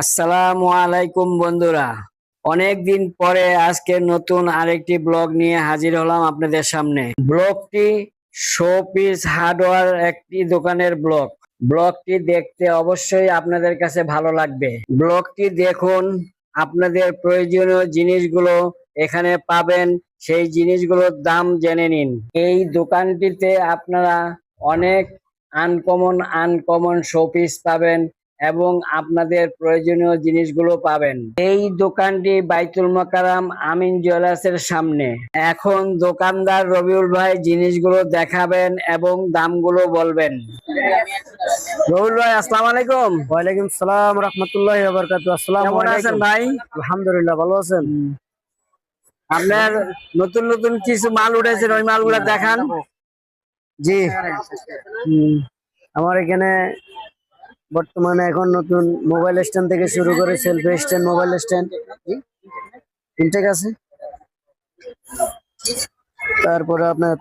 আসসালামু আলাইকুম বন্ধুরা। অনেক দিন পরে আজকে নতুন আরেকটি ব্লগ নিয়ে হাজির হলাম আপনাদের সামনে। ব্লগটি শোপিস হার্ডওয়্যার একটি দোকানের ব্লগ। ব্লগটি দেখতে অবশ্যই আপনাদের কাছে ভালো লাগবে। ব্লগটি দেখুন, আপনাদের প্রয়োজনীয় জিনিসগুলো এখানে পাবেন, সেই জিনিসগুলোর দাম জেনে নিন। এই দোকানটিতে আপনারা অনেক আনকমন আনকমন শোপিস পাবেন। এবং আপনাদের প্রয়োজনীয় জিনিসগুলো পাবেন। এই দোকানটি বাইতুল মোকারাম আমিন জুয়েলার্সের সামনে। এখন দোকানদার রবিউল ভাই জিনিসগুলো দেখাবেন এবং দামগুলো বলবেন। রবিউল ভাই আসসালামু আলাইকুম। ওয়ালাইকুম সালাম রহমতুল্লাহ বারকাতু আসসালামু আলাইকুম। ভাই? আলহামদুলিল্লাহ ভালো আছেন? আপনার নতুন নতুন কিছু মাল উঠেছেন ওই মালগুলো দেখান। জি। আমার এখানে বর্তমানে এখন নতুন মোবাইল স্ট্যান্ড থেকে শুরু করে সেলফি স্ট্যান্ড মোবাইল স্ট্যান্ড তিনটে আছে তারপরে আপনার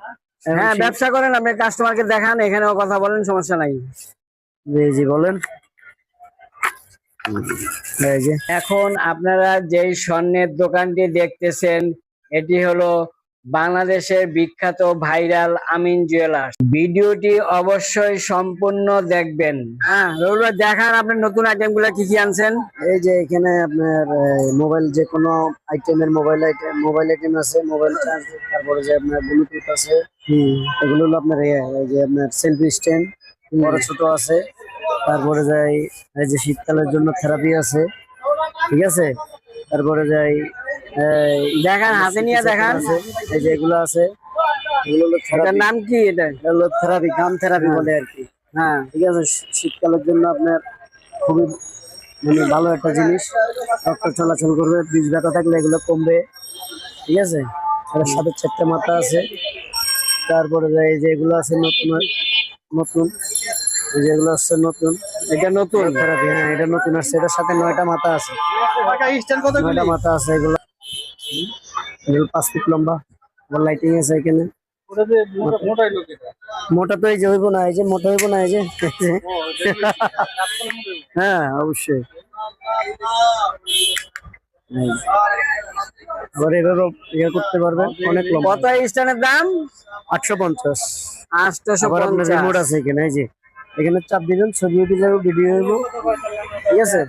হ্যাঁ ব্যবসা করেন আপনি কাস্টমারকে দেখান এখানেও কথা বলেন সমস্যা নাই। জি জি বলেন। এখন আপনারা যেই স্বর্ণের দোকানটি দেখতেছেন এটি হলো বাংলাদেশের বিখ্যাত ভাইরাল আমিন জুয়েলার্স। ভিডিওটি অবশ্যই সম্পূর্ণ দেখবেন। হ্যাঁ দেখান আপনার নতুন আইটেমগুলা কি কি আনছেন। এই যে এখানে আপনার মোবাইল যে কোনো আইটেমের মোবাইল আইটেম মোবাইল আইটেম আছে মোবাইল চার্জ তারপরে যে আপনার ব্লুটুথ আছে এগুলো হলো আপনার এই যে আপনার সেলফি স্ট্যান্ড বড় ছোট আছে তারপরে যাই এই যে শীতকালের জন্য থেরাপি আছে ঠিক আছে? তারপরে যাই দেখান হাতে নিয়ে দেখান। এই যে এগুলো আছে এগুলো হলো এটার নাম কি এটা? হলো থেরাপি গাম থেরাপি বলে আর কি। হ্যাঁ। ঠিক আছে শীতকালের জন্য আপনার খুবই মানে ভালো একটা জিনিস। রক্ত চলাচল করবে বীজ ব্যথা থাকলে এগুলো কমবে। ঠিক আছে? এর সাথে চারটে মাথা আছে। তারপরে এই যে এগুলো আছে নতুন নতুন। এই যেগুলো আসছে নতুন। এটা নতুন? থেরাপি হ্যাঁ এটা নতুন আসছে। এটার সাথে নয়টা মাথা আছে। নয়টা মাথা আছে এগুলো। এগুলো পাঁচ ফিট লম্বা। লাইটিং আছে এখানে। মোটা তো এই যে হইব না এই যে মোটা হইব না এই যে। হ্যাঁ অবশ্যই। ইয়ে করতে পারবেন অনেক লম্বা। কত স্ট্যান্ডের দাম? আটশো পঞ্চাশ। রিমোট আছে এখানে এই যে। এখানে চাপ দিবেন ছবি যাবে ভিডিও হইব। ঠিক আছে?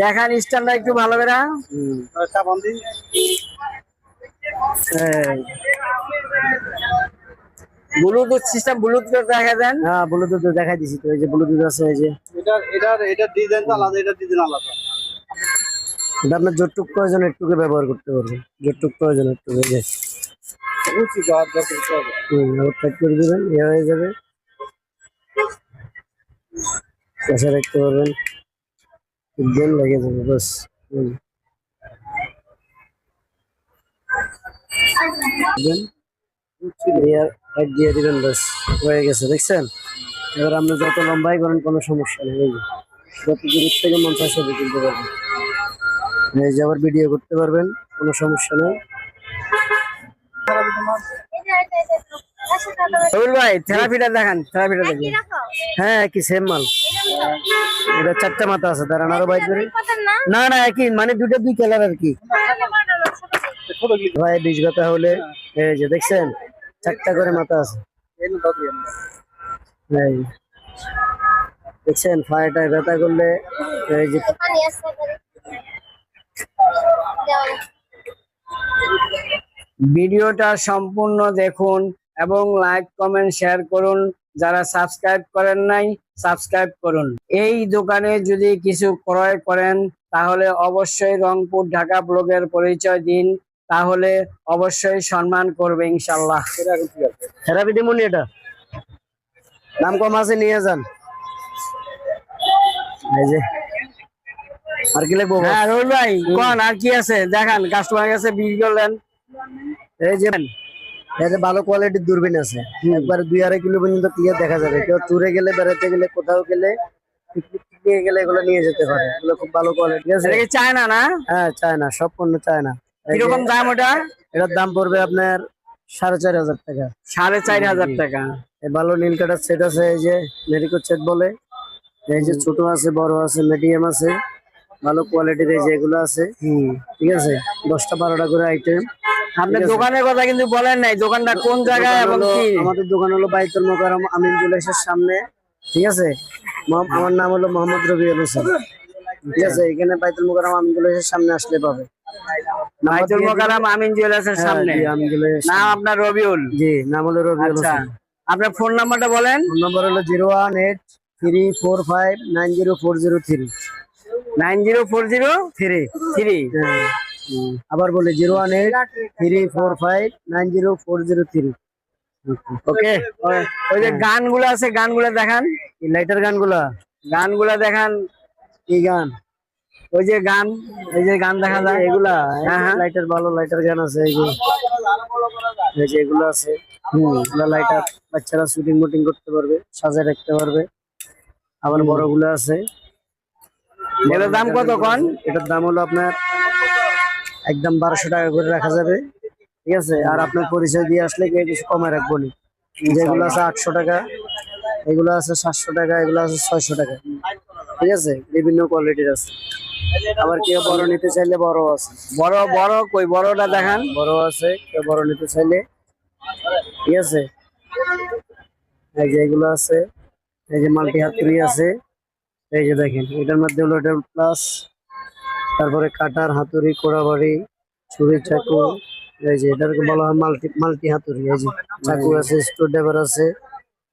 দেখান স্ট্যান্ডটা একটু ভালো করে। ব্লুটুথ সিস্টেম ব্লুটুথ দেখা দেন। হ্যাঁ ব্লুটুথ দেখাই দিছি তো এই যে ব্লুটুথ আছে এই যে। এটা এটার এটার ডিজাইন আলাদা এটার ডিজাইন আলাদা। এটা আপনার যতটুক প্রয়োজন একটুকে ব্যবহার করতে পারবেন। যতটুক প্রয়োজন একটু এই যে। বুঝছি গাছ যত কিছু হবে। হুম, আবার টাইট করে দিবেন ইয়ে হয়ে যাবে। রাখতে পারবেন। একদম লেগে যাবে বাস। এক দিয়ে দিবেন বাস হয়ে গেছে দেখছেন এবার আপনি যত লম্বাই করেন কোনো সমস্যা নেই যত দূর থেকে মন চায় ছবি তুলতে পারবেন এই যে আবার ভিডিও করতে পারবেন কোনো সমস্যা নেই ভাই থেরাপিটা দেখান থেরাপিটা দেখুন হ্যাঁ কি সেম মাল এটা চারটা মাথা আছে দাঁড়ান আরও বাইর করে। না? না একই মানে দুটো দুই কালার আর কি। ভাই বীজ ব্যথা হলে এই যে দেখছেন চারটা করে মাথা আছে। দেখছেন ফায়ারটায় ব্যথা করলে এই যে ভিডিওটা সম্পূর্ণ দেখুন এবং লাইক কমেন্ট শেয়ার করুন। যারা সাবস্ক্রাইব করেন নাই সাবস্ক্রাইব করুন। এই দোকানে যদি কিছু ক্রয় করেন তাহলে অবশ্যই রংপুর ঢাকা ব্লগের পরিচয় দিন। তাহলে অবশ্যই সম্মান করবে ইনশাল্লাহ থেরাপি দিমুনি এটা? দাম কম আছে নিয়ে যান। এই যে। আর কি লাগবো? হ্যাঁ রোল ভাই কোন আর কি আছে? দেখান কাস্টমার কাছে বিক্রি করলেন। এই যে। এতে ভালো কোয়ালিটির দূরবীন আছে। একবারে দুই আড়াই কিলো পর্যন্ত ক্লিয়ার দেখা যাবে। কেউ ট্যুরে গেলে বেড়াতে গেলে কোথাও গেলে নিয়ে গেলে এগুলো নিয়ে যেতে পারে। এগুলো খুব ভালো কোয়ালিটি আছে? এটা কি চায়না না? হ্যাঁ চায় না সব পণ্য চায় না কীরকম দাম ওটা? এটার দাম পড়বে আপনার সাড়ে চার হাজার টাকা। সাড়ে চার হাজার টাকা। ভালো নীল কাটার সেট আছে এই যে সেট বলে। এই যে ছোট আছে বড় আছে মিডিয়াম আছে। ভালো কোয়ালিটির এই যেগুলো আছে। ঠিক আছে? দশটা বারোটা করে আইটেম আছে। দোকানের কথা কিন্তু বলেন নাই দোকানটা কোন জায়গায় এবং কি? আমাদের দোকান হলো বাইতুল মোকারম আমিন জুলেসের সামনে ঠিক আছে? আমার নাম হলো মোহাম্মদ রবিউল হোসেন ঠিক আছে এখানে বাইতুল মোকারম আমিন জুলেসের সামনে আসলে পাবে। বাইতুল মোকাররম আমিন জুয়েলার্সের হ্যাঁ, সামনে। নাম আপনার রবিউল। জি নাম হলো রবিউল আচ্ছা হোসেন আপনার ফোন নাম্বারটা বলেন। ফোন নম্বর হলো zero one eight three four five nine zero four zero three. Nine zero four zero three. Three. আবার বলি zero one eight three four five nine zero four zero three. Okay ওই যে গানগুলো আছে গানগুলো দেখান। Lighter গানগুলা। গানগুলো দেখান। কি গান? ওই যে গান এই যে গান দেখা যায়। এগুলা? হ্যাঁ, হ্যাঁ। লাইটার ভালো লাইটার গান আছে এই যে এই যে এগুলো আছে। হুম এগুলা লাইটার বাচ্চারা শুটিং মুটিং করতে পারবে সাজায় রাখতে পারবে। আবার বড়গুলো আছে। এটার দাম কত কন? এটার দাম হলো আপনার একদম বারোশো টাকা করে রাখা যাবে। ঠিক আছে? আর আপনার পরিচয় দিয়ে আসলে কিছু কমে রাখব নি। যেগুলো আছে আটশো টাকা এগুলো আছে সাতশো টাকা এগুলো আছে ছয়শো টাকা। ঠিক আছে? বিভিন্ন কোয়ালিটির আছে। আবার কেউ বড় নিতে চাইলে বড় আছে। বড় বড় কই? বড়টা দেখান। বড় আছে কেউ বড় নিতে চাইলে। ঠিক আছে? এই যে এগুলো আছে এই যে মাল্টি হাতুড়ি আছে। এই যে দেখেন এটার মধ্যে হলো এটা প্লাস তারপরে কাটার হাতুড়ি কোড়াবাড়ি ছুরি চাকু এই যে এটাকে বলা হয় মাল্টি মাল্টি হাতুড়ি এই যে চাকু আছে স্ক্রু ড্রাইভার আছে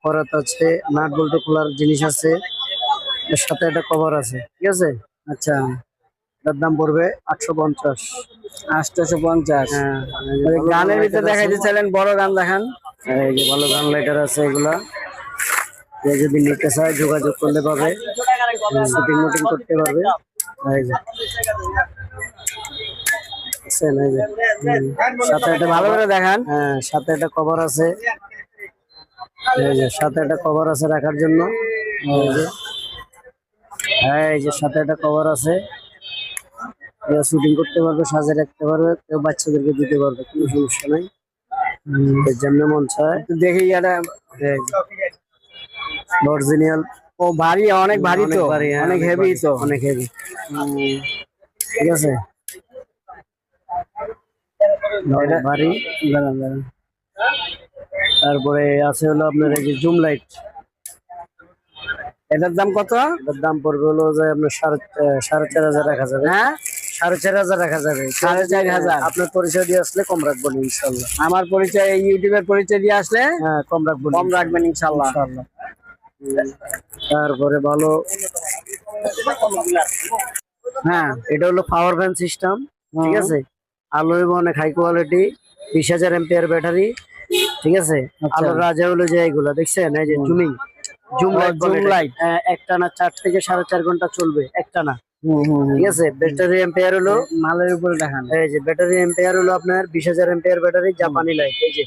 করাত আছে নাট বল্টু খোলার জিনিস আছে এর সাথে একটা কভার আছে ঠিক আছে? আচ্ছা। এটার দাম পড়বে আটশো পঞ্চাশ। আটশোশো পঞ্চাশ। হ্যাঁ গানের ভিতরে দেখাইতে চাইলেন বড় গান দেখান। এই যে ভালো গান লাইটার আছে এগুলা। যে যদি নিতে চায় যোগাযোগ করলে পাবে। শুটিং মুটিং করতে পারবে। সাথে একটা ভালো করে দেখান। হ্যাঁ সাথে একটা কভার আছে। সাথে একটা কভার আছে রাখার জন্য। হ্যাঁ এই যে সাথে একটা কভার আছে। শুটিং করতে পারবে সাজে রাখতে পারবে কেউ বাচ্চাদেরকে দিতে পারবে কোনো সমস্যা নাই। যেমন মন চায়। দেখি এটা অরিজিনাল ও ভারী অনেক ভারী তো? হ্যাঁ, অনেক হেভি তো? অনেক হেভি ঠিক আছে? ভারী। দাঁড়ান, দাঁড়ান। তারপরে আছে হলো আপনার এই যে জুম লাইট এটার দাম কত? এটার দাম পড়বে হলো যে আপনার সাড়ে সাড়ে চার হাজার রাখা যাবে হ্যাঁ? সাড়ে চার হাজার রাখা যাবে সাড়ে চার হাজার। আপনার পরিচয় দিয়ে আসলে কম ইনশাল্লাহ। আমার পরিচয় ইউটিউবের পরিচয় দিয়ে আসলে হ্যাঁ কম রাখবেন ইনশাল্লাহ। তারপরে ভালো। হ্যাঁ এটা হলো পাওয়ার ব্যাংক সিস্টেম ঠিক আছে? আলো এবং অনেক হাই কোয়ালিটি বিশ হাজার এম্পিয়ার ব্যাটারি ঠিক আছে? আচ্ছা। আলোর রাজা হলো যে এইগুলো দেখছেন? এই যে জুমিং জুম লাইট একটা না চার থেকে সাড়ে চার ঘণ্টা চলবে একটা না। ঠিক আছে? ব্যাটারি এম্পিয়ার হলো মালের উপরে দেখান। এই যে ব্যাটারি এম্পিয়ার হলো আপনার বিশ হাজার এম্পিয়ার ব্যাটারি জাপানি লাইট এই যে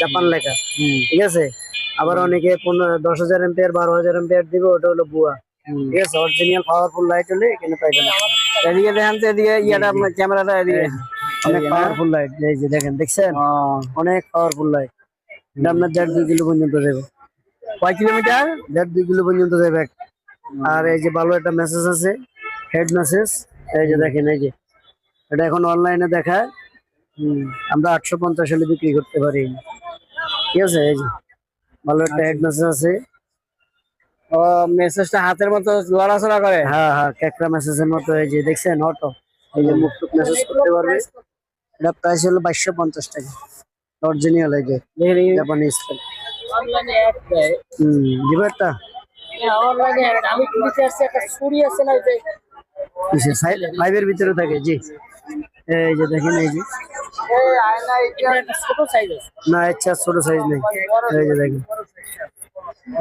জাপান লেখা ঠিক আছে? আবার অনেকে দশ হাজার এম্পিয়ার বারো হাজার এম্পিয়ার দিবে ওটা হলো বুয়া। হুম। ঠিক আছে অরিজিনাল পাওয়ারফুল লাইট হলে এখানে পাইবেন এদিকে দেখান তো এদিকে ইয়াটা আপনার ক্যামেরাটা এদিকে। অনেক পাওয়ারফুল লাইট এই যে দেখেন দেখছেন? অনেক পাওয়ারফুল লাইট এটা আপনার দেড় দুই কিলো পর্যন্ত যাবে কয় কিলোমিটার? দেড় দুই কিলো পর্যন্ত যাবে আর এই যে ভালো একটা মেসেজ আছে হেড মেসেজ এই যে দেখেন এই যে। এটা এখন অনলাইনে দেখায়। হুম, আমরা আটশো পঞ্চাশ হলে বিক্রি করতে পারি। ঠিক আছে এই যে। ভালো একটা হেড মেসেজ আছে। ও মেসেজটা হাতের মতো লড়াচড়া করে? হ্যাঁ হ্যাঁ ক্যাকড়া মেসেজের মতো এই যে দেখছেন অটো এই যে মুখ মেসেজ করতে পারবে। এটা প্রাইস হলো বাইশশো পঞ্চাশ টাকা। অরিজিনাল এই যে। জাপানি স্টাইল হুম দিব একটা? ফাইভের ভিতরে থাকে জি। এই যে দেখেন এই যে। না আচ্ছা ছোট সাইজ নেই। এই যে দেখেন।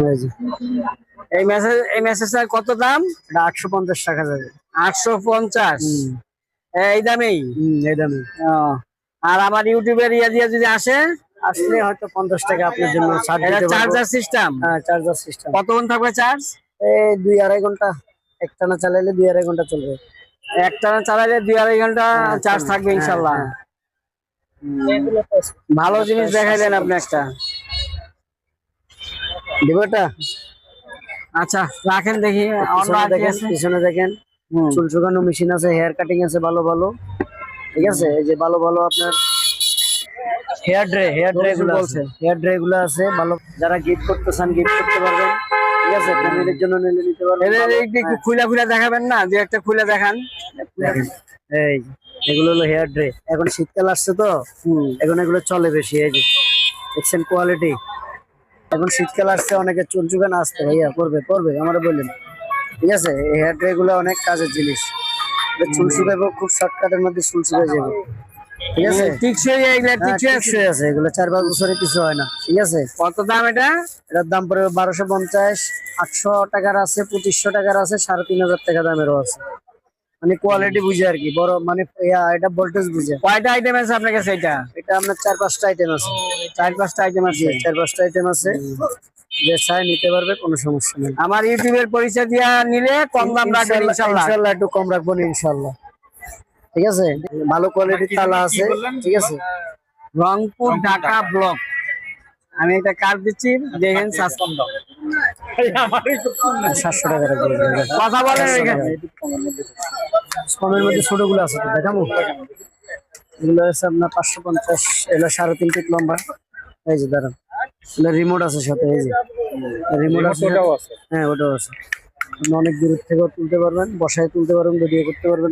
এই যে। এই মেসেজ এই মেসেজটার কত দাম? এটা আটশো পঞ্চাশ টাকা যাবে। আটশো পঞ্চাশ? এই দামেই? এই দামে ও, আর আমার ইউটিউবের ইয়ে দিয়ে যদি আসে? আসলে হয়তো পঞ্চাশ টাকা আপনার জন্য চার্জার সিস্টেম হ্যাঁ চার্জার সিস্টেম কতক্ষণ থাকবে চার্জ এই দুই আড়াই ঘণ্টা। একটানা চালাইলে দুই আড়াই ঘণ্টা চলবে। একটা চালালে দুই আড়াই ঘণ্টা চার্জ থাকবে হ্যাঁ, ইনশাল্লাহ। হ্যাঁ। ভালো জিনিস দেখাইলেন আপনি একটা। দিব এটা আচ্ছা রাখেন দেখি পিছনে দেখেন পিছনে দেখেন। চুল শুকানো মেশিন আছে হেয়ার কাটিং আছে ভালো ভালো। ঠিক আছে? এই যে ভালো ভালো আপনার হেয়ার ড্রে হেয়ার ড্রে গুলো আছে। হেয়ার ড্রে গুলো আছে ভালো। যারা গিফট করতে চান গিফট করতে ঠিক আছে ফ্যামিলির জন্য নিলে নিতে পারবেন। এদের একটু খুলে খুলে দেখাবেন না যে একটা খুলে দেখান। এই এগুলো হলো হেয়ার ড্রে এখন শীতকাল আসছে তো এখন এগুলো চলে বেশি এই যে দেখছেন কোয়ালিটি এখন শীতকাল আসছে অনেকে চুল চুকানো আসতে ভাইয়া করবে করবে আমার বললেন। ঠিক আছে এই হেয়ার ড্রে গুলো অনেক কাজের জিনিস। এটা চুল শুকাবো খুব শর্টকাটের মধ্যে চুল শুকাই যাবে। ঠিক আছে? টিকসই এগুলা হ্যাঁ, টিকসই আছে। এগুলো চার পাঁচ বছরে কিছু হয় না ঠিক আছে? কত দাম এটা? এটার দাম পড়বে বারোশো পঞ্চাশ আটশো টাকার আছে পঁচিশশো টাকার আছে সাড়ে তিন হাজার টাকা দামেরও আছে। মানে কোয়ালিটি বুঝে আর কি বড় মানে এটা ভোল্টেজ বুঝে। কয়টা আইটেম আছে আপনার কাছে এটা? এটা আপনার চার পাঁচটা আইটেম আছে। চার পাঁচটা আইটেম আছে। চার পাঁচটা আইটেম আছে। যে চাই নিতে পারবে কোনো সমস্যা নেই। আমার ইউটিউবের পরিচয় দিয়া নিলে কম দাম রাখবেন ইনশাল্লাহ ইনশাল্লাহ। একটু কম রাখব ইনশাল্লাহ। ঠিক আছে? ভালো কোয়ালিটির তালা আছে ঠিক আছে? রংপুর ঢাকা ব্লক আমি এটা কার দিচ্ছি দেখেন সাসপেন্ড সাতশো টাকা কথা বলেন কমের মধ্যে ছোটগুলো আছে দেখাবো? এগুলো আছে আপনার পাঁচশো পঞ্চাশ এগুলো সাড়ে তিন ফিট লম্বা। এই যে দাঁড়ান। এগুলো রিমোট আছে সাথে এই যে। রিমোট আছে হ্যাঁ ওটাও আছে। আপনি অনেক দূর থেকেও তুলতে পারবেন বসায় তুলতে পারবেন ভিডিও করতে পারবেন?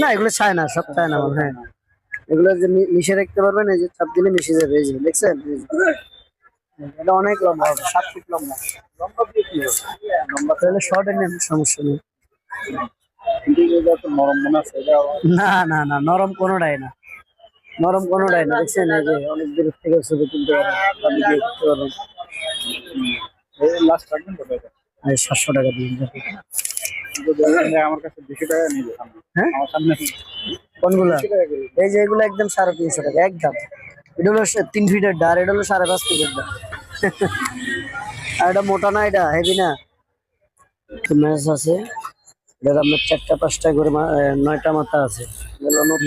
না, এগুলো চায় না, সব চায় না হ্যাঁ। এগুলো যে মিশে রাখতে পারবেন, এই যে চাপ দিলে মিশে যাবে, এই যে, দেখছেন? এটা অনেক লম্বা হবে সাত ফিট লম্বা। লম্বা দিয়ে কি হবে? লম্বা তাহলে শর্টের নেন, সমস্যা নেই। না না না, নরম কোনোটাই না। নরম কোনোটাই না, দেখছেন? এই যে অনেক দূর থেকে ছবি তুলতে পারবেন লাস্ট রাখবেন এই সাতশো টাকা কিন্তু আমার কাছে দুশো টাকা সামনে হ্যাঁ? আমার সামনে কোনগুলা? এই যে এগুলো একদম সাড়ে তিনশো টাকা একদম। এটা হলো তিন ফিটের ডার এটা হলো সাড়ে পাঁচ ফিটের ডার আর এটা মোটা না এটা হেভি না। ম্যাচ আছে। এটা আপনার চারটা পাঁচটা করে নয়টা মাথা আছে।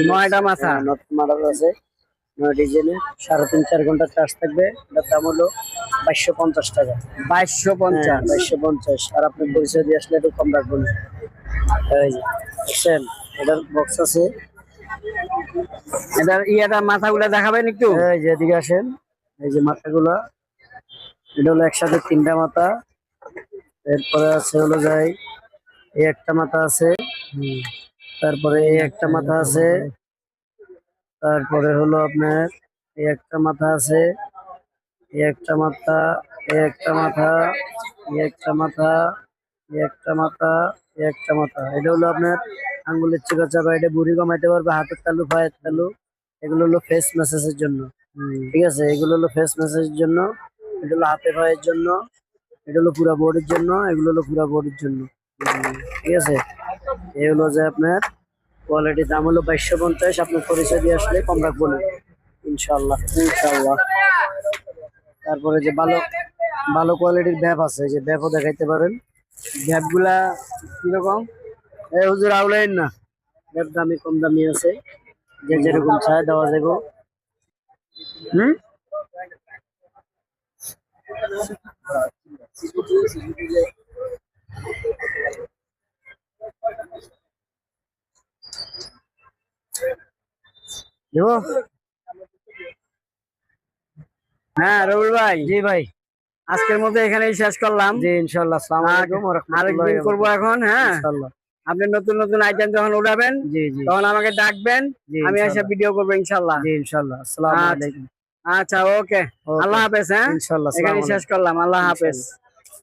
নয়টা মাথা? হ্যাঁ, নতুন আছে। নয় সাড়ে তিন চার ঘণ্টা চার্জ থাকবে। এটার দাম হলো বাইশশো পঞ্চাশ টাকা। বাইশশো হ্যাঁ, পঞ্চাশ বাইশশো পঞ্চাশ। আর আপনার পরিচয় দিয়ে আসলে একটু কম রাখবেন দেখছেন? এটার বক্স আছে। এটার ইয়েটা মাথাগুলা দেখাবেন একটু? এই যে এদিকে আসেন। এই যে মাথাগুলা। এটা হলো একসাথে তিনটা মাথা। এরপরে আছে হলো যাই এই একটা মাথা আছে। তারপরে এই একটা মাথা আছে। তারপরে হলো আপনার একটা মাথা আছে একটা মাথা একটা মাথা একটা মাথা একটা মাথা একটা মাথা। এটা হলো আপনার আঙ্গুলের চিকা চাপা, এটা বুড়ি কমাইতে পারবে, হাতের তালু, পায়ের তালু। এগুলো হলো ফেস ম্যাসেজের জন্য। ঠিক আছে? এগুলো হলো ফেস ম্যাসেজের জন্য। এটা হলো হাতে পায়ের জন্য। এটা হলো পুরা বডির জন্য। এগুলো হলো পুরা বডির জন্য। ঠিক আছে? এই হলো যে আপনার কোয়ালিটির দাম হলো বাইশশো পঞ্চাশ, আপনার পরিচয় দিয়ে আসলে কম রাখব না ইনশাল্লাহ ইনশাল্লাহ তারপরে যে ভালো ভালো কোয়ালিটির ব্যাপ আছে যে ব্যাপও দেখাইতে পারেন। গ্যাপগুলা কীরকম? এই হুজুর আউলাইন না। ব্যাপ দামি, কম দামি আছে। যে যেরকম চায় দেওয়া যাবে হুম? হ্যাঁ রবুল ভাই। জি ভাই। আজকের মতো এখানেই শেষ করলাম। জি ইনশাল্লাহ আরেকদিন করব এখন হ্যাঁ? আপনি নতুন নতুন আইটেম যখন উঠাবেন তখন আমাকে ডাকবেন আমি এসে ভিডিও করব ইনশাল্লাহ। জি ইনশাল্লাহ আসসালামু আচ্ছা। আলাইকুম। আচ্ছা ওকে। আল্লাহ হাফেজ হ্যাঁ? ইনশাল্লাহ এখানে শেষ করলাম আল্লাহ হাফেজ।